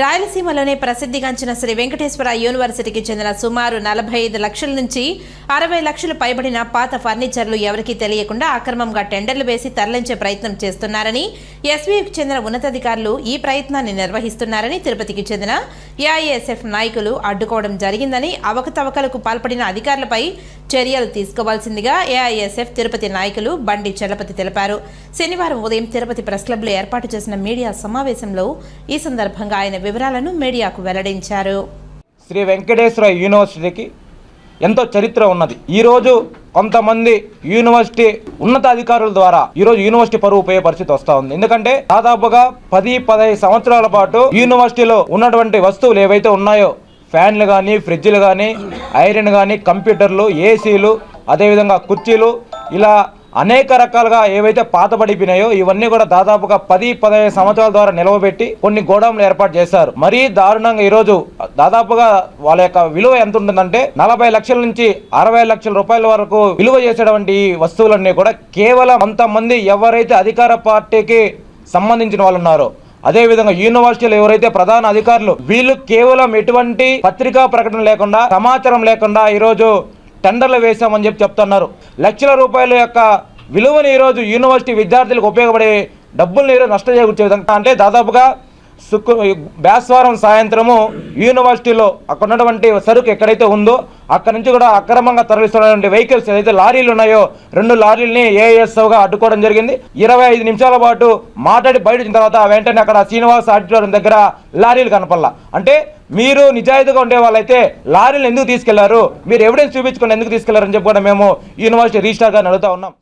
రాయలసీమలోనే ప్రసిద్ధిగాంచిన శ్రీ వెంకటేశ్వర యూనివర్సిటీకి చెందిన సుమారు నలభై ఐదు లక్షల నుంచి అరవై లక్షలు పైబడిన పాత ఫర్నిచర్లు ఎవరికీ తెలియకుండా అక్రమంగా టెండర్లు వేసి తరలించే ప్రయత్నం చేస్తున్నారని ఎస్వీకి చెందిన ఉన్నతాధికారులు ఈ ప్రయత్నాన్ని నిర్వహిస్తున్నారని తిరుపతికి చెందిన ఏఐఎస్ఎఫ్ నాయకులు అడ్డుకోవడం జరిగిందని అవకతవకలకు పాల్పడిన అధికారులపై చర్యలు తీసుకోవాల్సిందిగా ఏఐఎస్ఎఫ్ తిరుపతి నాయకులు బండి చలపతి తెలిపారు. శనివారం ఉదయం తిరుపతి ప్రెస్ క్లబ్లో ఏర్పాటు చేసిన మీడియా సమావేశంలో ఈ సందర్భంగా ఆయన వివరాలను మీడియాకు వెల్లడించారు. శ్రీ వెంకటేశ్వర యూనివర్సిటీకి ఎంతో చరిత్ర ఉన్నది. ఈరోజు కొంతమంది యూనివర్సిటీ ఉన్నతాధికారుల ద్వారా ఈరోజు యూనివర్సిటీ పరువు పోయే పరిస్థితి వస్తూ ఉంది. ఎందుకంటే దాదాపుగా పది పదహైదు సంవత్సరాల పాటు యూనివర్సిటీలో ఉన్నటువంటి వస్తువులు ఏవైతే ఉన్నాయో ఫ్యాన్లు కానీ ఫ్రిడ్జ్లు కానీ ఐరన్ కానీ కంప్యూటర్లు ఏసీలు అదేవిధంగా కుర్చీలు ఇలా అనేక రకాలుగా ఏవైతే పాతబడిపోయినాయో ఇవన్నీ కూడా దాదాపుగా పది పదహైదు సంవత్సరాల ద్వారా నిలవబెట్టి కొన్ని గోడౌన్లు ఏర్పాటు చేశారు. మరీ దారుణంగా ఈరోజు దాదాపుగా వాళ్ళ యొక్క విలువ ఎంత ఉంటుందంటే నలభై లక్షల నుంచి అరవై లక్షల రూపాయల వరకు విలువ చేసేటువంటి వస్తువులన్నీ కూడా కేవలం కొంతమంది ఎవరైతే అధికార పార్టీకి సంబంధించిన వాళ్ళు ఉన్నారో అదేవిధంగా యూనివర్సిటీలో ఎవరైతే ప్రధాన అధికారులు వీళ్ళు కేవలం ఎటువంటి పత్రికా ప్రకటన లేకుండా సమాచారం లేకుండా ఈరోజు టెండర్లు వేశామని చెప్పి చెప్తున్నారు. లక్షల రూపాయల యొక్క విలువని ఈరోజు యూనివర్సిటీ విద్యార్థులకు ఉపయోగపడే డబ్బులను ఈరోజు నష్టం చేకూర్చే విధంగా అంటే దాదాపుగా శుక్ర బేస్వారం సాయంత్రము యూనివర్సిటీలో అక్కడ ఉన్నటువంటి సరుకు ఎక్కడైతే ఉందో అక్కడ నుంచి కూడా అక్రమంగా తరలిస్తున్నటువంటి వెహికల్స్ ఏదైతే లారీలు ఉన్నాయో రెండు లారీలని ఏఎస్ఓగా అడ్డుకోవడం జరిగింది. ఇరవై ఐదు నిమిషాల పాటు మాట్లాడి బయట తర్వాత వెంటనే అక్కడ శ్రీనివాస్ ఆడిటోరియం దగ్గర లారీలు కనపల్లా అంటే మీరు నిజాయితీగా ఉండే వాళ్ళైతే లారీలు ఎందుకు తీసుకెళ్ళారు? మీరు ఎవిడెన్స్ చూపించుకొని ఎందుకు తీసుకెళ్ళారని చెప్పి కూడా మేము యూనివర్సిటీ రిజిస్టార్ గారిని అడుగుతా ఉన్నాం.